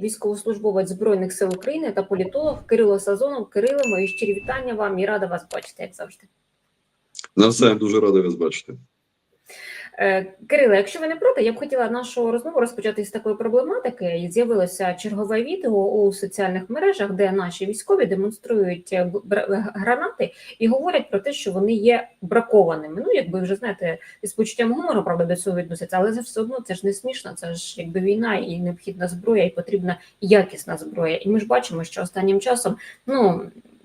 військовослужбовець Збройних сил України та політолог Кирило Сазонов. Кирило, мої щирі вітання вам і рада вас бачити, як завжди. Навзаєм дуже радий вас бачити. Е, Кирило, якщо ви не проти, я б хотіла нашу розмову розпочати з такої проблематики. З'явилося чергове відео у соціальних мережах, де наші військові демонструють е, бр- гранати і говорять про те, що вони є бракованими. Ну, якби вже знаєте, з почуттям гумору, правда, до цього відносяться, але це все одно це ж не смішно. Це ж якби війна і необхідна зброя, і потрібна якісна зброя. І ми ж бачимо, що останнім часом ну.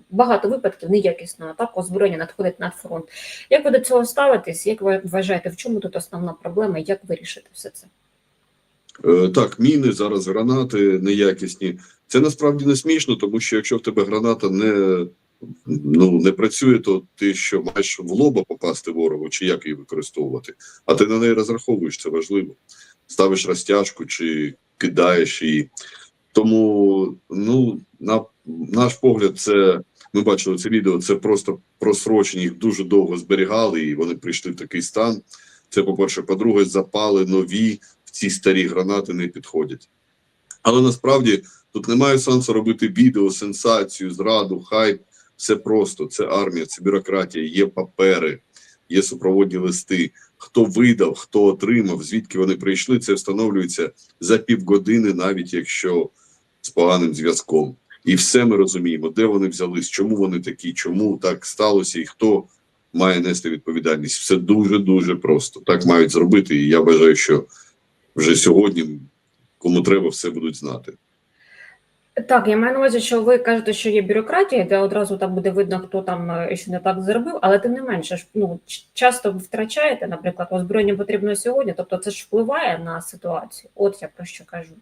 Багато випадків неякісного так озброєння надходить на фронт. Як ви до цього ставитесь? Як ви вважаєте, в чому тут основна проблема? Як вирішити все це? Е, так, міни, зараз гранати неякісні. Це насправді не смішно, тому що якщо в тебе граната не, ну, не працює, то ти що маєш в лоба попасти ворогу, чи як її використовувати. А ти на неї розраховуєш, це важливо. Ставиш розтяжку чи кидаєш її. Тому, ну, на наш погляд, це ми бачили це відео. Це просто просрочені, їх дуже довго зберігали, і вони прийшли в такий стан. Це по-перше, по-друге, запали нові в ці старі гранати не підходять. Але насправді тут немає сенсу робити відео, сенсацію, зраду, хайп. Все просто це армія, це бюрократія, є папери, є супроводні листи. Хто видав, хто отримав, звідки вони прийшли, це встановлюється за півгодини, навіть якщо з поганим зв'язком. І все ми розуміємо, де вони взялись, чому вони такі, чому так сталося, і хто має нести відповідальність. Все дуже дуже просто. Так мають зробити. І я вважаю, що вже сьогодні, кому треба, все будуть знати. Так, я маю на увазі, що ви кажете, що є бюрократія, де одразу там буде видно, хто там е, що не так зробив, але тим не менше ж ну часто втрачаєте, наприклад, озброєння потрібно сьогодні, тобто це ж впливає на ситуацію. От я про що кажу.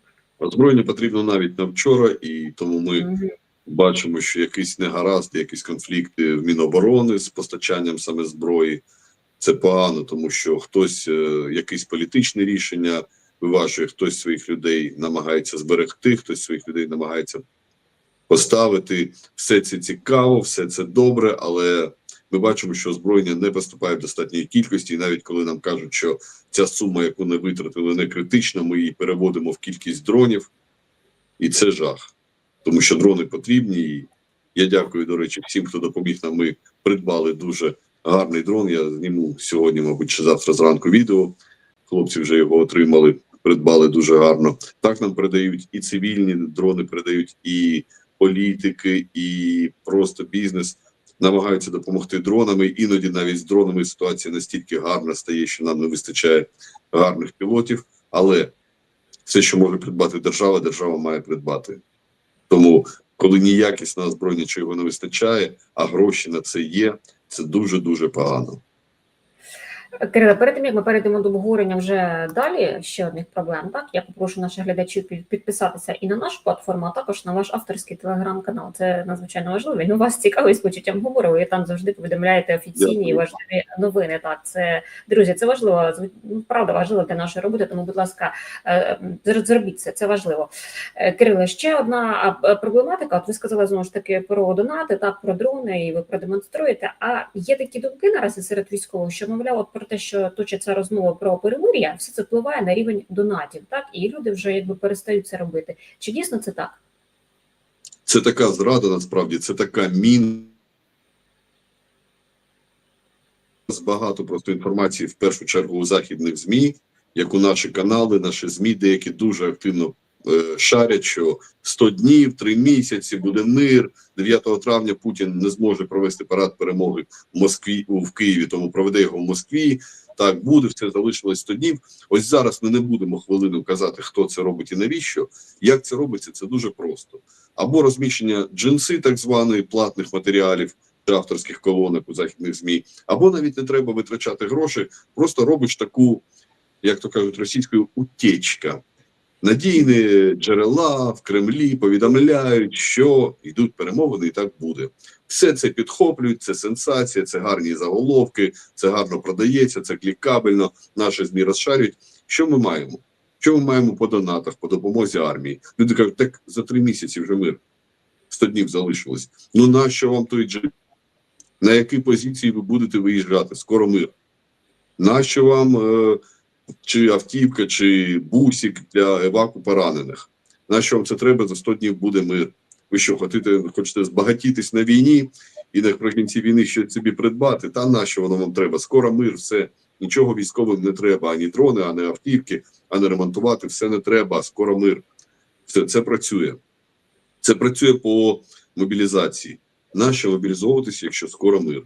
Озброєння потрібно навіть на вчора, і тому ми бачимо, що якісь негаразди, якісь конфлікти в Міноборони з постачанням саме зброї. Це погано, тому що хтось е, якісь політичні рішення виважує, хтось своїх людей намагається зберегти, хтось своїх людей намагається поставити. Все це цікаво, все це добре, але ми бачимо, що озброєння не поступає в достатньої кількості. І навіть коли нам кажуть, що ця сума, яку не витратили, не критична, ми її переводимо в кількість дронів, і це жах, тому що дрони потрібні. І я дякую, до речі, всім, хто допоміг нам. Ми придбали дуже гарний дрон. Я зніму сьогодні, мабуть, чи завтра зранку відео. Хлопці вже його отримали, придбали дуже гарно. Так нам передають і цивільні дрони, передають і політики, і просто бізнес. Намагаються допомогти дронами. Іноді навіть з дронами ситуація настільки гарна стає, що нам не вистачає гарних пілотів. Але все, що може придбати держава, держава має придбати. Тому, коли ніякісне озброєння чого не вистачає, а гроші на це є, це дуже дуже погано. Кирило, перед тим як ми перейдемо до обговорення вже далі ще одних проблем, так я попрошу наших глядачів підписатися і на нашу платформу, а також на ваш авторський телеграм-канал. Це надзвичайно важливо. Він у вас цікавий з почуттям гумору. Ви там завжди повідомляєте офіційні і важливі новини. Так, це друзі, це важливо. ну, Правда, важливо для нашої роботи. Тому, будь ласка, е, зробіть це. Це важливо. Е, Кирило, ще одна проблематика. От ви сказали знову ж таки про донати, так про дрони, і ви продемонструєте. А є такі думки наразі серед військових, що мовляв, от про те, що точиться розмова про перемир'я, все це впливає на рівень донатів, так і люди вже якби перестають це робити. Чи дійсно це так? Це така зрада, насправді, це така мін. Багато просто інформації в першу чергу у західних ЗМІ, як у наші канали, наші ЗМІ, деякі дуже активно шарять, що 100 днів, 3 місяці буде мир. 9 травня Путін не зможе провести парад перемоги в Москві в Києві, тому проведе його в Москві. Так буде, все залишилось 100 днів. Ось зараз ми не будемо хвилину казати, хто це робить і навіщо. Як це робиться, це дуже просто. Або розміщення джинси, так званої платних матеріалів авторських колонок у західних змі, або навіть не треба витрачати гроші, просто робиш таку, як то кажуть, російською утечка. Надійні джерела в Кремлі повідомляють, що йдуть перемовини, і так буде. Все це підхоплюють, це сенсація, це гарні заголовки, це гарно продається, це клікабельно. Наші змі розшарюють. Що ми маємо? Що ми маємо по донатах, по допомозі армії? Люди кажуть, так за три місяці вже мир. 100 днів залишилось. Ну нащо вам той джип? На які позиції ви будете виїжджати? Скоро мир. Нащо вам е, чи автівка, чи бусик для еваку поранених? Нащо вам це треба? За 100 днів буде мир. Ви що, хочете, хочете збагатітись на війні і наприкінці війни щось собі придбати? Та нащо воно вам треба? Скоро мир, все. Нічого військовим не треба, ані дрони, ані автівки, ані ремонтувати. Все не треба. Скоро мир. Все це працює. Це працює по мобілізації. Нащо мобілізовуватися, якщо скоро мир?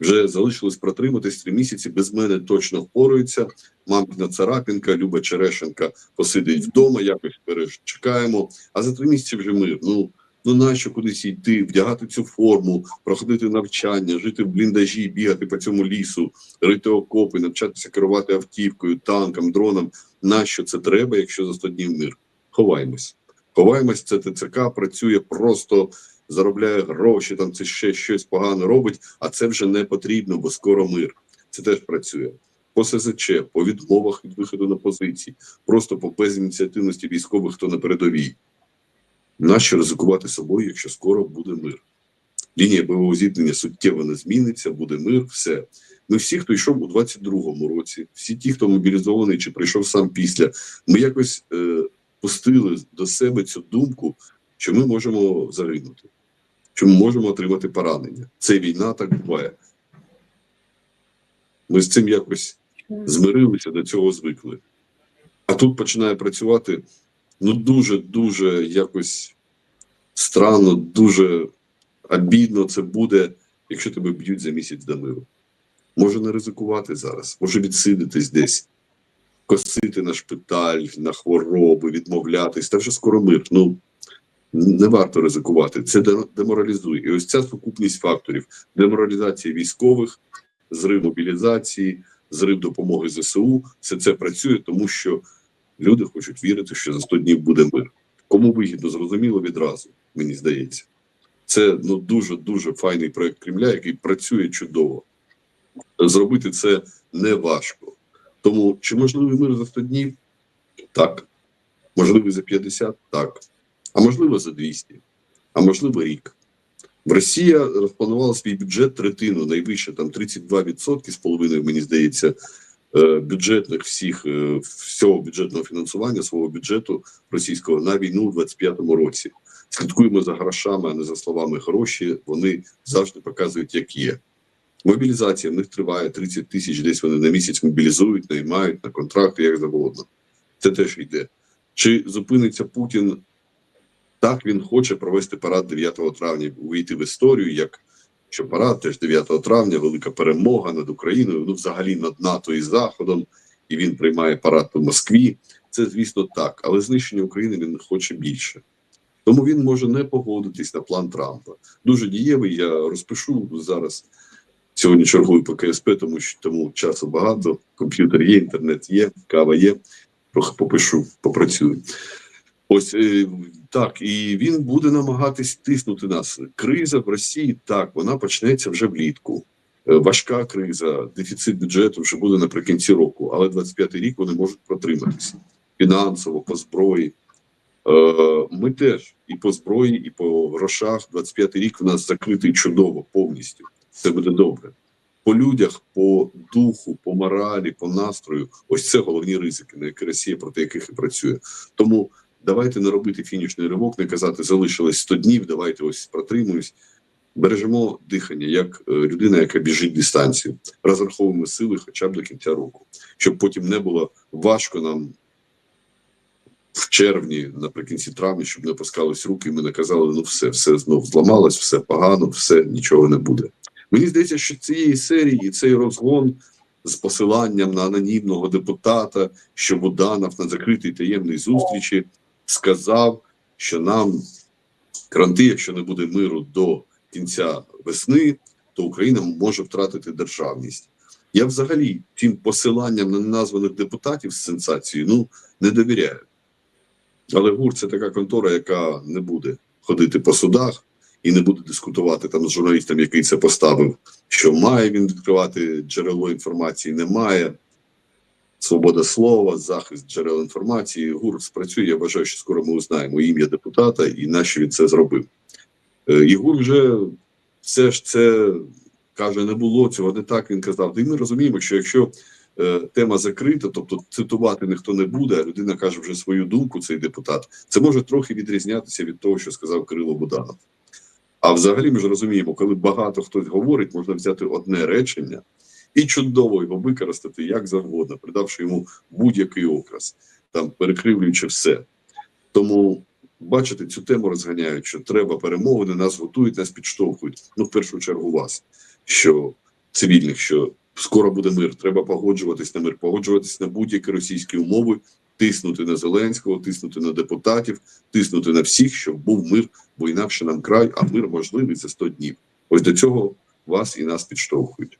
Вже залишилось протриматись три місяці. Без мене точно впораються. Мамкіна Царапінка, Люба Черешенка посидить вдома, якось перечекаємо. А за три місяці вже мир. Ну ну нащо кудись йти, вдягати цю форму, проходити навчання, жити в бліндажі, бігати по цьому лісу, рити окопи, навчатися керувати автівкою, танком, дроном. Нащо це треба, якщо за 100 днів мир? Ховаємось. Ховаємось, це ТЦК працює просто. Заробляє гроші, там це ще щось погано робить, а це вже не потрібно, бо скоро мир. Це теж працює по СЗЧ, по відмовах від виходу на позиції, просто по безініціативності військових, хто на передовій. Нащо ризикувати собою, якщо скоро буде мир? Лінія бойового зіткнення суттєво не зміниться, буде мир, все. Ми всі, хто йшов у 22-му році, всі ті, хто мобілізований чи прийшов сам після, ми якось е, пустили до себе цю думку, що ми можемо загинути, що ми можемо отримати поранення. Це війна, так буває. Ми з цим якось змирилися, до цього звикли. А тут починає працювати ну дуже дуже якось странно, дуже обідно це буде, якщо тебе б'ють за місяць до миру. Може не ризикувати зараз, може відсидитись десь, косити на шпиталь, на хвороби, відмовлятись. Та вже скоро мир. Ну не варто ризикувати. Це деморалізує. І ось ця сукупність факторів: деморалізація військових, зрив мобілізації, зрив допомоги ЗСУ. Все це працює, тому що люди хочуть вірити, що за 100 днів буде мир. Кому вигідно, зрозуміло відразу, мені здається. Це ну дуже дуже файний проект Кремля, який працює чудово. Зробити це не важко. Тому чи можливий мир за 100 днів? Так. Можливий за 50? Так. А можливо за 200, а можливо рік. В Росія розпланувала свій бюджет третину, найвище там 32% з половиною, мені здається, е, бюджетних всіх е, всього бюджетного фінансування свого бюджету російського на війну у 25-му році. Слідкуємо за грошами, а не за словами гроші. Вони завжди показують, як є. Мобілізація в них триває 30 тисяч, десь вони на місяць мобілізують, наймають на контракти, як завгодно. Це теж йде. Чи зупиниться Путін? Так, він хоче провести парад 9 травня, увійти в історію, як що парад теж 9 травня, велика перемога над Україною, ну взагалі над НАТО і Заходом, і він приймає парад у Москві. Це, звісно, так, але знищення України він хоче більше. Тому він може не погодитись на план Трампа. Дуже дієвий. Я розпишу зараз. Сьогодні чергую по КСП, тому що тому часу багато. Комп'ютер є, інтернет є, кава є. Трохи попишу, попрацюю. Ось е, так, і він буде намагатись тиснути нас. Криза в Росії так, вона почнеться вже влітку. Е, Важка криза, дефіцит бюджету вже буде наприкінці року, але 25-й рік вони можуть протриматися фінансово, по зброї. Е, Ми теж і по зброї, і по грошах. 25-й рік в нас закритий чудово повністю. Це буде добре. По людях, по духу, по моралі, по настрою. Ось це головні ризики, на які Росія проти яких і працює. Тому давайте не робити фінішний ривок, не казати залишилось 100 днів. Давайте ось протримуюсь. Бережемо дихання як е, людина, яка біжить дистанцію. Розраховуємо сили хоча б до кінця року, щоб потім не було важко нам в червні, наприкінці травня, щоб не опускались руки, і ми не казали, ну все, все знов зламалось, все погано, все нічого не буде. Мені здається, що цієї серії цей розгон з посиланням на анонімного депутата, що Буданов на закритій таємній зустрічі сказав, що нам кранти, якщо не буде миру до кінця весни, то Україна може втратити державність. Я взагалі тим посиланням на неназваних депутатів з сенсацією ну не довіряю. Але ГУР це така контора, яка не буде ходити по судах і не буде дискутувати там з журналістом, який це поставив, що має він відкривати джерело інформації, не має. Свобода слова, захист джерел інформації. ГУР спрацює. Я вважаю, що скоро ми узнаємо ім'я депутата і нащо він це зробив. Е, І ГУР вже все ж це каже, не було цього, не так він казав. І ми розуміємо, що якщо е, тема закрита, тобто цитувати ніхто не буде, а людина каже вже свою думку, цей депутат. Це може трохи відрізнятися від того, що сказав Кирило Буданов. А взагалі ми ж розуміємо, коли багато хтось говорить, можна взяти одне речення і чудово його використати як завгодно, придавши йому будь-який окрас, там перекривлюючи все. Тому бачите, цю тему розганяють, що треба перемовини, нас готують, нас підштовхують. Ну, в першу чергу, вас, що цивільних, що скоро буде мир, треба погоджуватись на мир, погоджуватись на будь-які російські умови, тиснути на Зеленського, тиснути на депутатів, тиснути на всіх, щоб був мир, бо інакше нам край, а мир можливий за 100 днів. Ось до цього вас і нас підштовхують.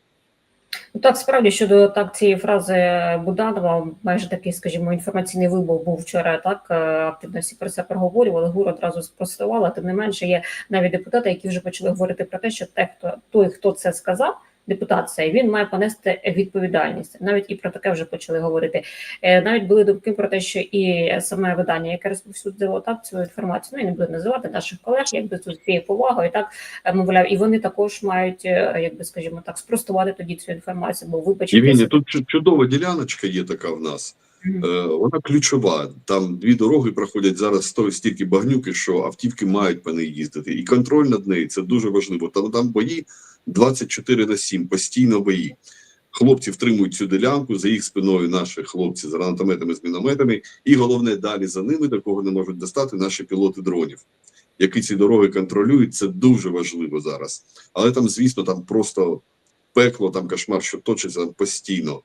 Ну, так, справді щодо так цієї фрази Буданова, майже такий, скажімо, інформаційний вибух був вчора. Так е, активно всі про це проговорювали. ГУР одразу спростувала. Тим не менше, є навіть депутати, які вже почали говорити про те, що те, хто той, хто це сказав. Депутат цей він має понести відповідальність. Навіть і про таке вже почали говорити. Е, Навіть були думки про те, що і саме видання, яке розповсюдило так цю інформацію, ну і не буду називати наших колег, якби з цією повагою, так е, мовляв, і вони також мають, е, якби скажімо так, спростувати тоді цю інформацію, бо вибачте. Євгенія, тут чудова діляночка є така в нас. Е, вона ключова. Там дві дороги проходять зараз стільки багнюки, що автівки мають по ній їздити. І контроль над нею це дуже важливо. Там там бої 24 на 7, постійно бої. Хлопці втримують цю ділянку за їх спиною. Наші хлопці з гранатометами з мінометами, і головне далі за ними, до кого не можуть достати наші пілоти дронів, які ці дороги контролюють. Це дуже важливо зараз. Але там, звісно, там просто пекло, там кошмар, що точиться постійно.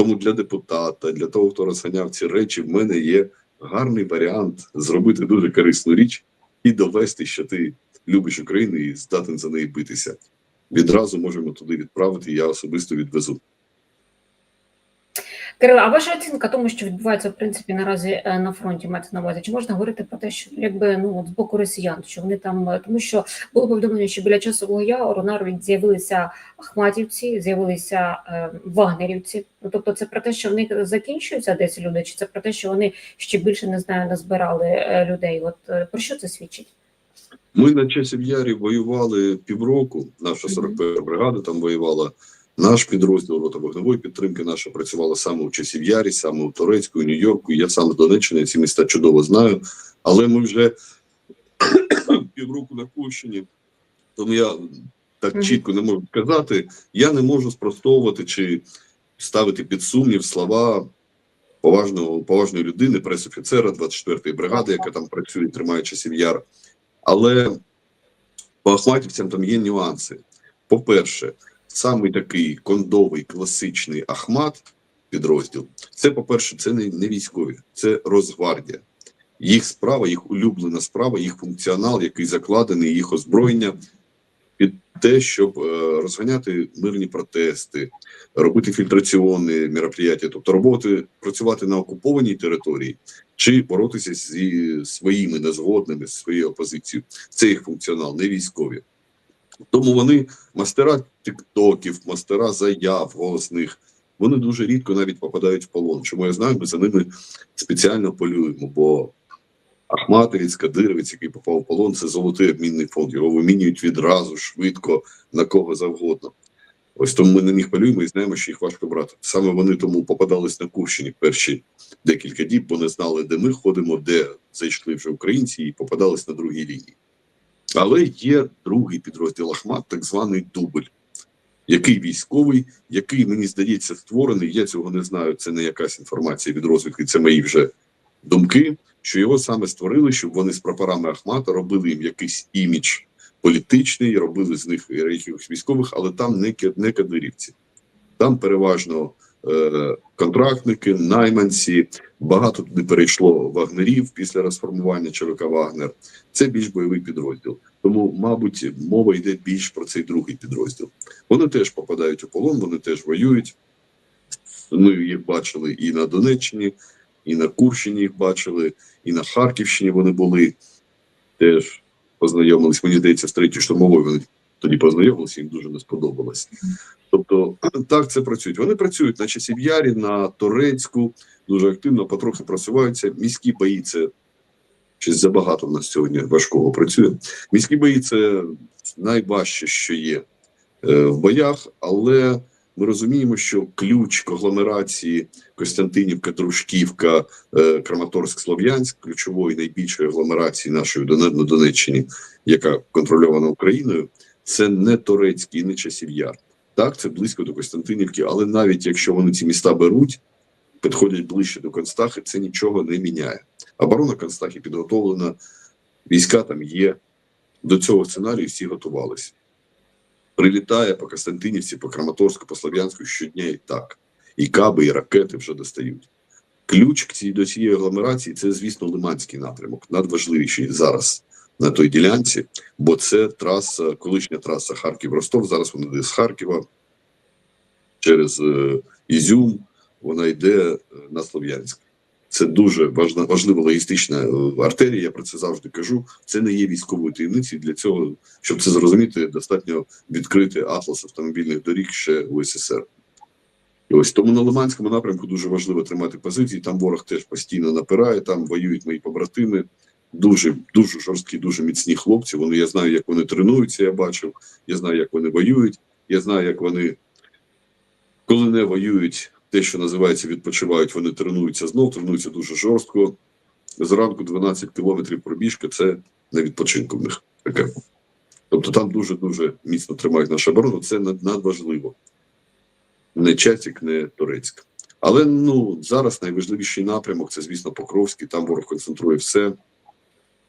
Тому для депутата, для того, хто розганяв ці речі, в мене є гарний варіант зробити дуже корисну річ і довести, що ти любиш Україну і здатен за неї битися. Відразу можемо туди відправити. Я особисто відвезу. Кирило, а ваша оцінка тому, що відбувається в принципі наразі е, на фронті, мається на увазі? Чи можна говорити про те, що якби ну от з боку росіян, що вони там, е, тому що було повідомлення, що біля часового яру навіть з'явилися ахматівці, з'явилися е, вагнерівці. Ну тобто, це про те, що в них закінчуються десь люди, чи це про те, що вони ще більше не знаю, назбирали е, людей? От про що це свідчить? Ми на часів Ярі воювали півроку. Наша Мгм. 41 бригада там воювала. Наш підрозділ рота вогневої підтримки наша працювала саме у часів Ярі, саме у Турецьку, у Нью-Йорку. Я сам з Донеччини, ці міста чудово знаю. Але ми вже півроку на Курщині, тому я так чітко не можу сказати. Я не можу спростовувати чи ставити під сумнів слова поважного поважної людини, пресофіцера 24-ї бригади, яка там працює, тримає часів яр. Але по Ахматівцям там є нюанси. По-перше, самий такий кондовий класичний Ахмат підрозділ. Це, по-перше, це не, не військові, це Росгвардія. Їх справа, їх улюблена справа, їх функціонал, який закладений, їх озброєння під те, щоб е, розганяти мирні протести, робити фільтраційні мероприятия, тобто роботи, працювати на окупованій території чи боротися зі своїми незгодними з своєю опозицією. Це їх функціонал, не військові. Тому вони мастера тіктоків, мастера заяв голосних. Вони дуже рідко навіть попадають в полон. Чому я знаю, ми за ними спеціально полюємо, бо Ахматовець, Кадировець, який попав в полон, це золотий обмінний фонд. Його вимінюють відразу, швидко, на кого завгодно. Ось тому ми на них полюємо і знаємо, що їх важко брати. Саме вони тому попадались на Курщині перші декілька діб, бо не знали, де ми ходимо, де зайшли вже українці, і попадались на другій лінії. Але є другий підрозділ Ахмат, так званий дубль, який військовий, який, мені здається, створений. Я цього не знаю. Це не якась інформація від розвідки, це мої вже думки. Що його саме створили, щоб вони з прапорами Ахмата робили їм якийсь імідж політичний, робили з них якихось військових, але там не, не кадирівці. Там переважно контрактники, найманці. Багато туди перейшло вагнерів після розформування ЧВК Вагнер. Це більш бойовий підрозділ. Тому, мабуть, мова йде більш про цей другий підрозділ. Вони теж попадають у полон, вони теж воюють. Ми їх бачили і на Донеччині, і на Курщині їх бачили, і на Харківщині вони були. Теж познайомились. Мені здається, з третьою штурмовою вони тоді познайомилися, їм дуже не сподобалось. Тобто, так це працюють. Вони працюють на часів Ярі, на Торецьку, дуже активно, потрохи просуваються. Міські бої це щось забагато в нас сьогодні важкого працює. Міські бої це найважче, що є е, в боях, але ми розуміємо, що ключ конгломерації Костянтинівка, Дружківка, е, Краматорськ, Слов'янськ, ключової найбільшої агломерації нашої на Донеччині, яка контрольована Україною, це не Торецький, не Часів Яр. Так, це близько до Костянтинівки, але навіть якщо вони ці міста беруть, підходять ближче до Констахи, це нічого не міняє. Оборона Констахи підготовлена, війська там є. До цього сценарію всі готувалися. Прилітає по Костянтинівці, по Краматорську, по Слов'янську щодня і так. І каби, і ракети вже достають. Ключ до цієї агломерації це, звісно, Лиманський напрямок, надважливіший зараз на той ділянці, бо це траса, колишня траса Харків-Ростов. Зараз вона йде з Харкова через е, Ізюм, вона йде е, на Слов'янськ. Це дуже важна, важлива логістична е, артерія. Я про це завжди кажу. Це не є військовою таємницею. Для цього, щоб це зрозуміти, достатньо відкрити атлас автомобільних доріг ще у СССР. І ось тому на Лиманському напрямку дуже важливо тримати позиції. Там ворог теж постійно напирає, там воюють мої побратими. Дуже дуже жорсткі, дуже міцні хлопці. Вони я знаю, як вони тренуються. Я бачив. Я знаю, як вони воюють. Я знаю, як вони коли не воюють, те, що називається, відпочивають, вони тренуються знов, тренуються дуже жорстко. Зранку 12 кілометрів пробіжка це не відпочинку в них таке. Тобто там дуже дуже міцно тримають нашу оборону. Це надважливо. Не Часік, не Турецьк. Але ну зараз найважливіший напрямок це, звісно, Покровський. Там ворог концентрує все.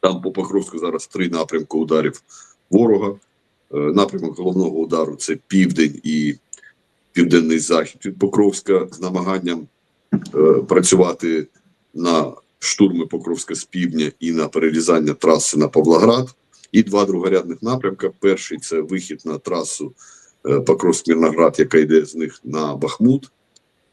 Там по Покровську зараз три напрямки ударів ворога. Е, Напрямок головного удару це південь і південний захід від Покровська з намаганням е, працювати на штурми Покровська з півдня і на перерізання траси на Павлоград. І два другорядних напрямка. Перший це вихід на трасу е, Покровськ-Мірноград, яка йде з них на Бахмут.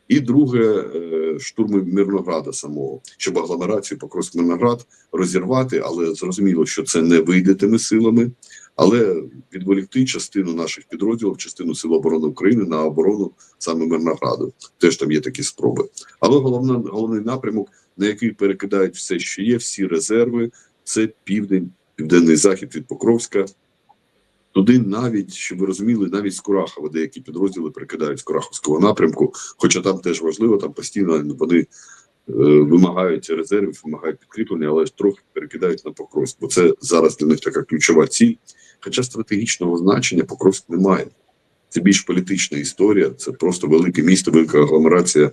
І друге е, штурми Мирнограда самого, щоб агломерацію Покровськ-Мирноград розірвати, але зрозуміло, що це не вийде тими силами, але відволікти частину наших підрозділів, частину Сил оборони України на оборону саме Мирнограду. Теж там є такі спроби. Але головна, головний напрямок, на який перекидають все, що є, всі резерви, це південь, південний захід від Покровська. Туди навіть, щоб ви розуміли, навіть з Курахова деякі підрозділи перекидають з Кураховського напрямку, хоча там теж важливо, там постійно вони е, вимагають резервів, вимагають підкріплення, але ж трохи перекидають на Покровськ, бо це зараз для них така ключова ціль. Хоча стратегічного значення Покровськ немає. Це більш політична історія, це просто велике місто, велика агломерація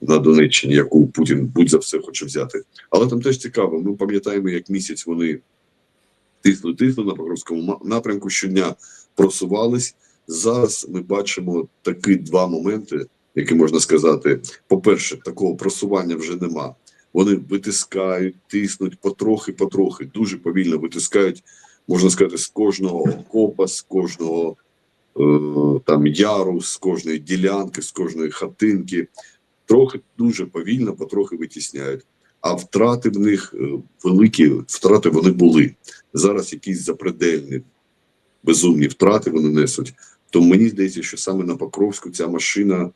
на Донеччині, яку Путін будь за все хоче взяти. Але там теж цікаво. Ми пам'ятаємо, як місяць вони тисли, тисли на Покровському напрямку щодня просувались. Зараз ми бачимо такі два моменти, які можна сказати. По-перше, такого просування вже нема. Вони витискають, тиснуть потрохи, потрохи, дуже повільно витискають, можна сказати, з кожного окопа, з кожного е, там яру, з кожної ділянки, з кожної хатинки. Трохи дуже повільно, потрохи витісняють. А втрати в них е, великі, втрати вони були. Зараз якісь запредельні, безумні втрати вони несуть. То мені здається, що саме на Покровську ця машина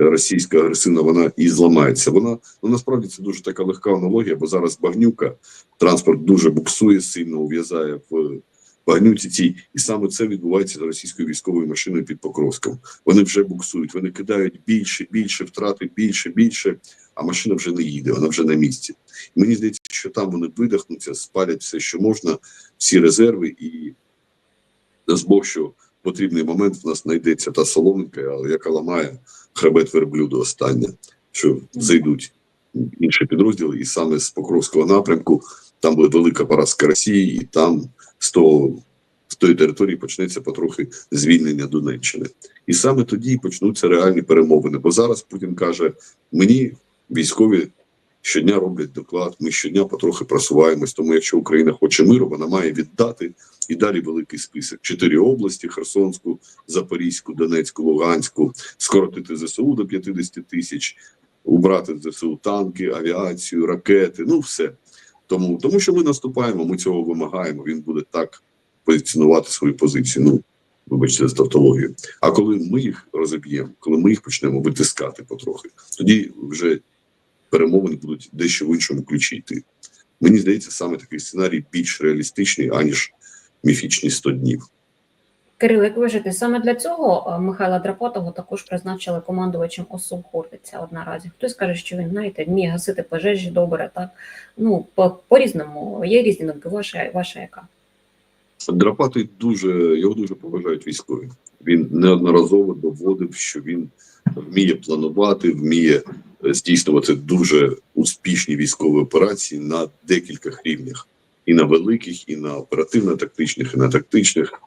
е, російська агресивна, вона і зламається. Вона ну насправді це дуже така легка аналогія, бо зараз багнюка, транспорт дуже буксує, сильно ув'язає в багнюці цій, і саме це відбувається з російською військовою машиною під Покровськом. Вони вже буксують, вони кидають більше, більше втрати, більше, більше. А машина вже не їде, вона вже на місці. І мені здається, що там вони видихнуться, спалять все, що можна, всі резерви, і дасть Бог, що потрібний момент в нас знайдеться та соломинка, яка ламає хребет верблюду остання, що зайдуть інші підрозділи, і саме з Покровського напрямку там буде велика поразка Росії, і там з того. З тої території почнеться потрохи звільнення Донеччини, і саме тоді почнуться реальні перемовини. Бо зараз Путін каже: мені військові щодня роблять доклад. Ми щодня потрохи просуваємось. Тому, якщо Україна хоче миру, вона має віддати і далі великий список: чотири області: Херсонську, Запорізьку, Донецьку, Луганську, скоротити ЗСУ до 50 тисяч, убрати ЗСУ танки, авіацію, ракети. Ну все тому, тому що ми наступаємо. Ми цього вимагаємо. Він буде так позиціонувати свою позицію. Ну вибачте за тавтологію. А коли ми їх розіб'ємо, коли ми їх почнемо витискати потрохи, тоді вже перемовини будуть дещо в іншому ключі йти. Мені здається, саме такий сценарій більш реалістичний, аніж міфічні 100 днів. Кирило, як ви вважаєте, саме для цього е, Михайла Драпатого також призначили командувачем ОСУ Хортиця от наразі. Хтось каже, що він, знаєте, вміє гасити пожежі добре, так? Ну, по- по-різному. Є різні думки. Ваша, ваша яка? Драпатий дуже його дуже поважають військові. Він неодноразово доводив, що він вміє планувати, вміє е, здійснювати дуже успішні військові операції на декількох рівнях, і на великих, і на оперативно-тактичних, і на тактичних.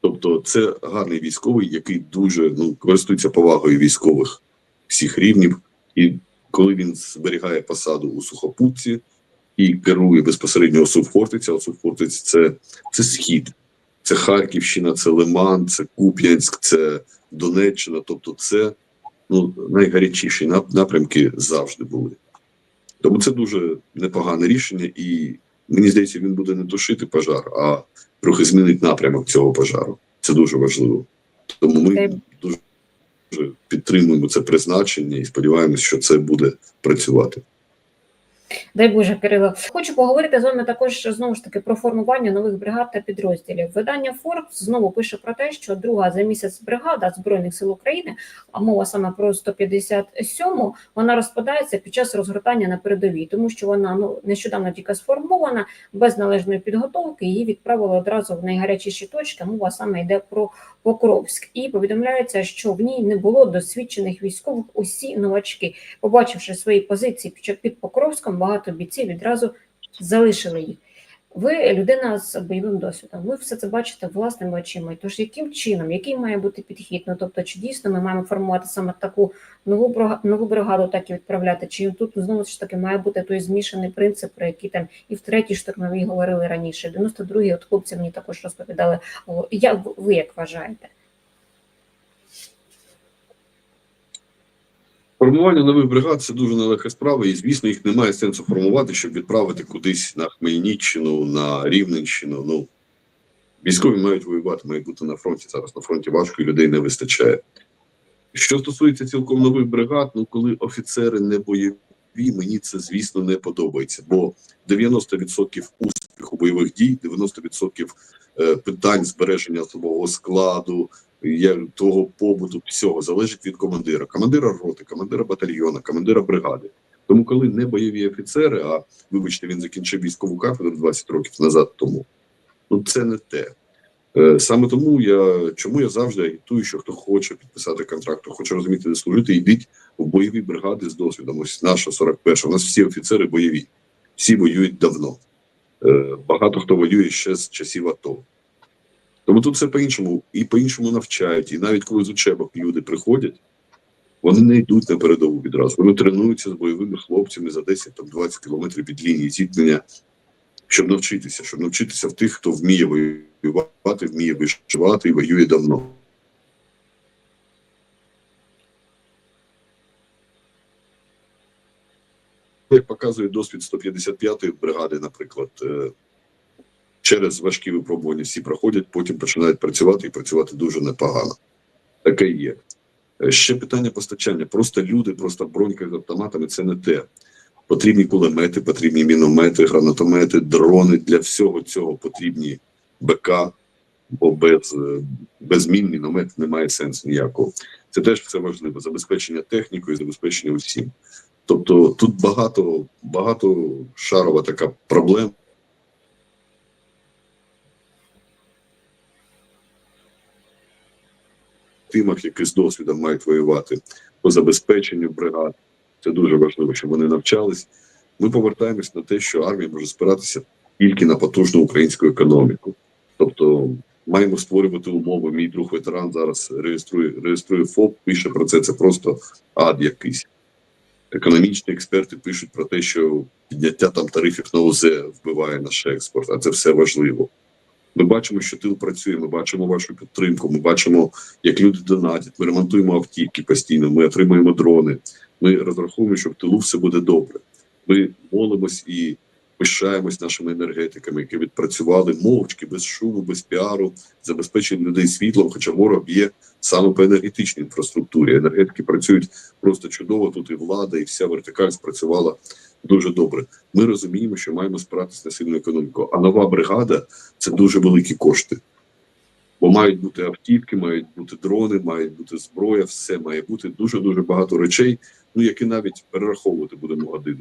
Тобто, це гарний військовий, який дуже ну користується повагою військових всіх рівнів. І коли він зберігає посаду у сухопутці і керує безпосередньо Осув Хортиця, Осув Хортиць це це схід, це Харківщина, це Лиман, це Куп'янськ, це Донеччина. Тобто, це ну найгарячіші напрямки завжди були. Тому це дуже непогане рішення, і мені здається, він буде не тушити пожар, а трохи змінить напрямок цього пожару. Це дуже важливо. Тому ми дуже, дуже підтримуємо це призначення і сподіваємось, що це буде працювати. Дай Боже, Кирило. Хочу поговорити з вами також знову ж таки про формування нових бригад та підрозділів. Видання Forbes знову пише про те, що друга за місяць бригада збройних сил України, а мова саме про 157-му, вона розпадається під час розгортання на передовій, тому що вона ну нещодавно тільки сформована без належної підготовки. Її відправили одразу в найгарячіші точки. Мова саме йде про Покровськ, і повідомляється, що в ній не було досвідчених військових. Усі новачки, побачивши свої позиції під- Покровськом, багато бійців відразу залишили їх. Ви людина з бойовим досвідом. Ви все це бачите власними очима. Тож яким чином, який має бути підхід? Ну тобто, чи дійсно ми маємо формувати саме таку нову нову бригаду, так і відправляти? Чи тут знову ж таки має бути той змішаний принцип, про який там і в третій штурмовій говорили раніше? 92-й от хлопці мені також розповідали. Я ви як вважаєте? Формування нових бригад це дуже нелегка справа, і звісно, їх немає сенсу формувати, щоб відправити кудись на Хмельниччину, на Рівненщину. Ну військові мають воювати, мають бути на фронті. Зараз на фронті важко і людей не вистачає. Що стосується цілком нових бригад, ну коли офіцери не бойові, мені це звісно не подобається, бо 90% успіху бойових дій, 90% е, питань збереження особового складу, як того побуту, всього залежить від командира, командира роти, командира батальйону, командира бригади. Тому, коли не бойові офіцери, а вибачте, він закінчив військову кафедру 20 років назад тому. Ну це не те. Е, Саме тому я чому я завжди агітую, що хто хоче підписати контракт, хто хоче розуміти, де служити, йдіть в бойові бригади з досвідом. Ось наша 41-ша. У нас всі офіцери бойові, всі воюють давно. Е, Багато хто воює ще з часів АТО. Тому тут все по-іншому і по-іншому навчають. І навіть коли з учебок люди приходять, вони не йдуть на передову відразу. Вони тренуються з бойовими хлопцями за 10-20 кілометрів від лінії зіткнення, щоб навчитися, щоб навчитися в тих, хто вміє воювати, вміє виживати і воює давно. Як показує досвід 155-ї бригади, наприклад, е, через важкі випробування всі проходять, потім починають працювати і працювати дуже непогано. Таке є. Е, Ще питання постачання. Просто люди, просто бронька з автоматами це не те. Потрібні кулемети, потрібні міномети, гранатомети, дрони. Для всього цього потрібні БК, бо без, е, без мін міномет немає сенсу ніякого. Це теж все важливо. Забезпечення технікою, забезпечення усім. Тобто тут багато, багато шарова така проблема. Тимах, які з досвідом мають воювати по забезпеченню бригад. Це дуже важливо, щоб вони навчались. Ми повертаємось на те, що армія може спиратися тільки на потужну українську економіку. Тобто маємо створювати умови. Мій друг ветеран зараз реєструє реєструє ФОП, пише про це. Це просто ад якийсь. Економічні експерти пишуть про те, що підняття там тарифів на ОЗ вбиває наш експорт, а це все важливо. Ми бачимо, що тил працює. Ми бачимо вашу підтримку. Ми бачимо, як люди донатять. Ми ремонтуємо автівки постійно. Ми отримуємо дрони. Ми розраховуємо, що в тилу все буде добре. Ми молимось і пишаємось нашими енергетиками, які відпрацювали мовчки, без шуму, без піару, забезпечують людей світлом. Хоча ворог є саме по енергетичній інфраструктурі. Енергетики працюють просто чудово. Тут і влада, і вся вертикаль спрацювала дуже добре. Ми розуміємо, що маємо спиратися на сильну економіку. А нова бригада це дуже великі кошти. Бо мають бути автівки, мають бути дрони, мають бути зброя, все має бути дуже дуже багато речей, ну які навіть перераховувати будемо годину.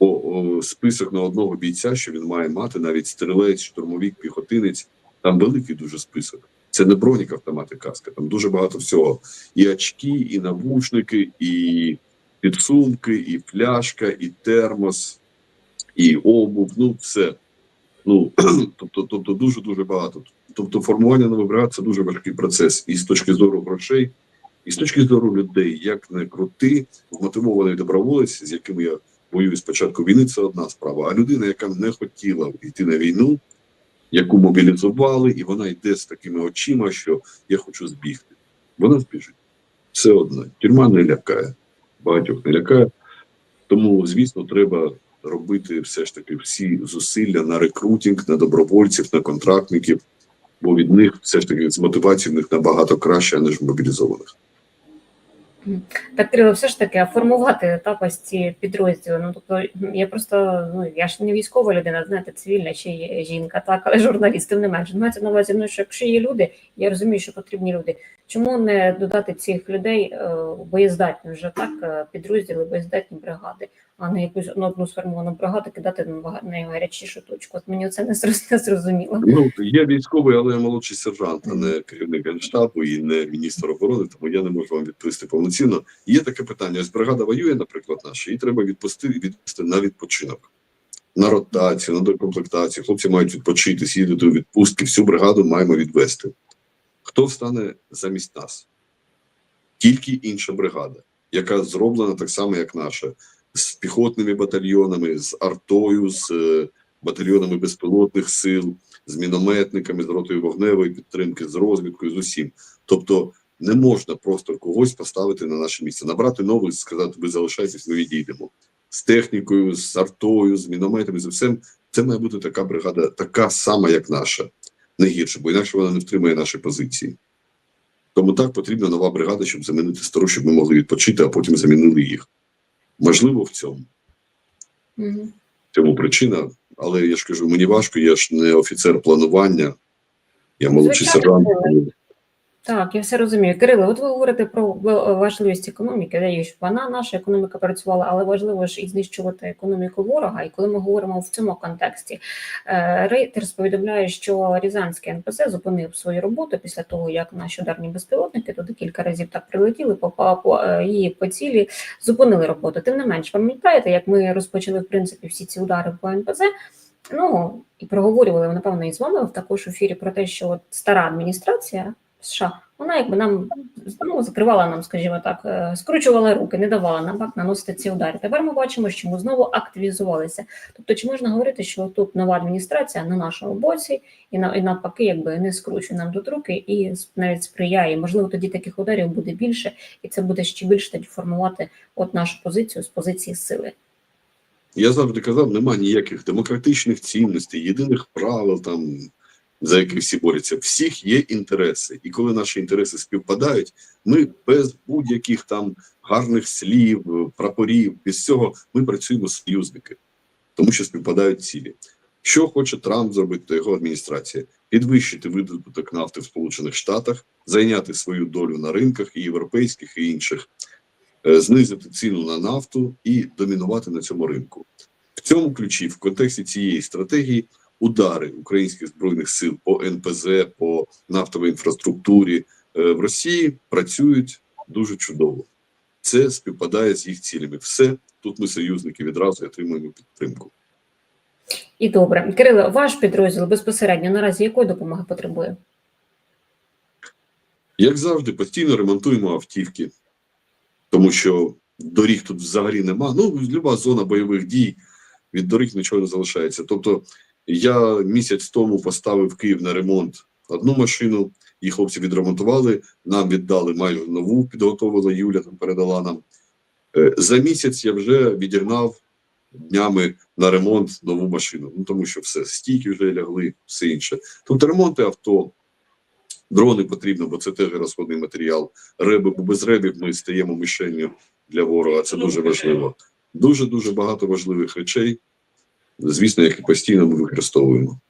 Бо о, список на одного бійця, що він має мати, навіть стрілець, штурмовик, піхотинець, там великий дуже список. Це не бронік, автомати, каска, там дуже багато всього. І очки, і навушники, і підсумки, і пляшка, і термос, і обув. Ну, все. Ну, тобто, тобто дуже дуже багато. Тобто, формування бригад це дуже важкий процес і з точки зору грошей, і з точки зору людей, як не крути, вмотивований доброволець, з яким я воюю з початку війни, це одна справа. А людина, яка не хотіла йти на війну, яку мобілізували, і вона йде з такими очима, що я хочу збігти. Вона збіжить. Все одно. Тюрма не лякає, багатьох не лякає. Тому, звісно, треба робити все ж таки всі зусилля на рекрутинг, на добровольців, на контрактників, бо від них все ж таки з мотивації в них набагато краще, ніж мобілізованих. Так, Кирило, все ж таки, а формувати так ось ці підрозділи. Ну тобто я просто ну я ж не військова людина, знаєте, цивільна чи є жінка, так, але журналіст, тим не менше. Мається на увазі, ну що якщо є люди, я розумію, що потрібні люди. Чому не додати цих людей е, боєздатні вже так, е, підрозділи, боєздатні бригади, а не якусь ну, одну сформовану бригаду кидати на найгарячішу точку? От мені це не зроз- зрозуміло. Ну я військовий, але я молодший сержант, а не керівник генштабу і не міністр оборони, тому я не можу вам відповісти повноцінно. Є таке питання: ось бригада воює, наприклад, наша, її треба відпусти відпусти на відпочинок, на ротацію, на докомплектацію. Хлопці мають відпочити, сідати у відпустки. Всю бригаду маємо відвести. Хто встане замість нас? Тільки інша бригада, яка зроблена так само, як наша, з піхотними батальйонами, з артою, з е, батальйонами безпілотних сил, з мінометниками, з ротою вогневої підтримки, з розвідкою, з усім. Тобто не можна просто когось поставити на наше місце, набрати нових, сказати, ви залишайтесь, ми відійдемо. З технікою, з артою, з мінометами, з усім. Це має бути така бригада, така сама, як наша, не гірше, бо інакше вона не втримає наші позиції. Тому так потрібна нова бригада, щоб замінити стару, щоб ми могли відпочити, а потім замінили їх. Можливо, в цьому Мгм. в цьому причина, але я ж кажу, мені важко, я ж не офіцер планування, я молодший сержант. Так, я все розумію. Кирило, от ви говорите про важливість економіки, де ж вона, наша економіка працювала, але важливо ж і знищувати економіку ворога. І коли ми говоримо в цьому контексті, е, Рейтерс повідомляє, що Рязанський НПЗ зупинив свою роботу після того, як наші ударні безпілотники туди кілька разів так прилетіли, по, по е, її по цілі зупинили роботу. Тим не менш, пам'ятаєте, як ми розпочали в принципі всі ці удари по НПЗ? Ну і проговорювали напевно і з вами в також ефірі про те, що от стара адміністрація США, вона якби нам ну, закривала нам, скажімо так, е, скручувала руки, не давала нам так наносити ці удари. Тепер ми бачимо, що ми знову активізувалися. Тобто, чи можна говорити, що тут нова адміністрація на нашому боці, і на і навпаки, якби не скручує нам тут руки і навіть сприяє. Можливо, тоді таких ударів буде більше, і це буде ще більше тоді формувати от нашу позицію з позиції сили. Я завжди казав, нема ніяких демократичних цінностей, єдиних правил, там, за які всі борються. Всіх є інтереси. І коли наші інтереси співпадають, ми без будь-яких там гарних слів, прапорів, без цього ми працюємо союзники, тому що співпадають цілі. Що хоче Трамп зробити та його адміністрація? Підвищити видобуток нафти в Сполучених Штатах, зайняти свою долю на ринках і європейських і інших, е, знизити ціну на нафту і домінувати на цьому ринку. В цьому ключі, в контексті цієї стратегії, удари українських збройних сил по НПЗ, по нафтовій інфраструктурі е, в Росії працюють дуже чудово. Це співпадає з їх цілями. Все тут ми союзники відразу отримуємо підтримку. І добре, Кирило, ваш підрозділ безпосередньо наразі якої допомоги потребує? Як завжди, постійно ремонтуємо автівки, тому що доріг тут взагалі нема. Ну, люба зона бойових дій від доріг нічого не залишається. Тобто, я місяць тому поставив Київ на ремонт одну машину, її хлопці відремонтували, нам віддали майже нову, підготовила Юля, там передала нам. Е, За місяць я вже відігнав днями на ремонт нову машину. Ну тому що все, стійки вже лягли, все інше. Тобто ремонти авто, дрони потрібно, бо це теж розходний матеріал. Реби, бо без ребів ми стаємо мішенню для ворога. Це дуже важливо. Дуже дуже багато важливих речей, звісно, які постійно ми використовуємо.